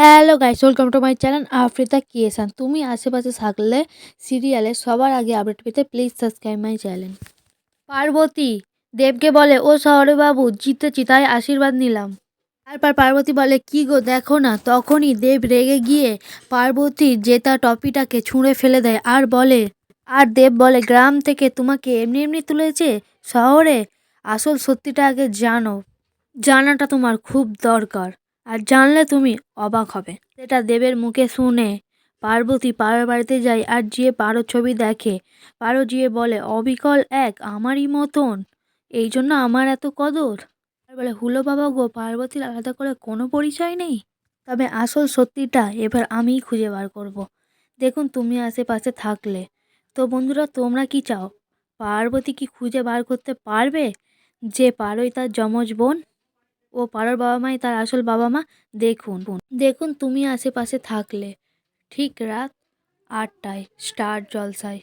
Hello guys welcome to my channel আফ্রিতা কিয়েসান তুমি আশেপাশে থাকলে সিরিয়ালে সবার আগে আপডেট পেতে please subscribe my channel Parvati, দেবকে বলে, ও শহরে বাবু, জিতেছি, তাই আশীর্বাদ নিলাম। তারপর পার্বতী বলে, কি গো, দেখো না, তখনই দেব রেগে গিয়ে পার্বতীর জেতা টপিটাকে ছুঁড়ে ফেলে দেয় আর বলে, আর দেব বলে, গ্রাম থেকে তোমাকে এমনি এমনি তুলেছে? শহরে? আসল সত্যিটা আগে জানো। জানাটা তোমার খুব দরকার। আর জানলে তুমি অবাক হবে। সেটা দেবের মুখে শুনে পার্বতী পাড়ার বাড়িতে যায় আর যেয়ে পারো ছবি দেখে। পারো যেয়ে বলে, অবিকল এক, আমারই মতন। এই জন্য আমার এত কদর। আর বলে, হুলো বাবা গো, পার্বতীর আলাদা করে কোনো পরিচয় নেই? তবে আসল সত্যিটা এবার আমিই খুঁজে বার করব। দেখুন, তুমি আশেপাশে থাকলে। তো বন্ধুরা, তোমরা কি চাও? পার্বতী কি খুঁজে বার করতে পারবে? যে পারোই তার যমজ বোন। ও পাড়ার বাবা মাই তার আসল বাবা মা দেখুন দেখুন, তুমি আশেপাশে থাকলে। ঠিক রাত আটটায়, স্টার জলসায়।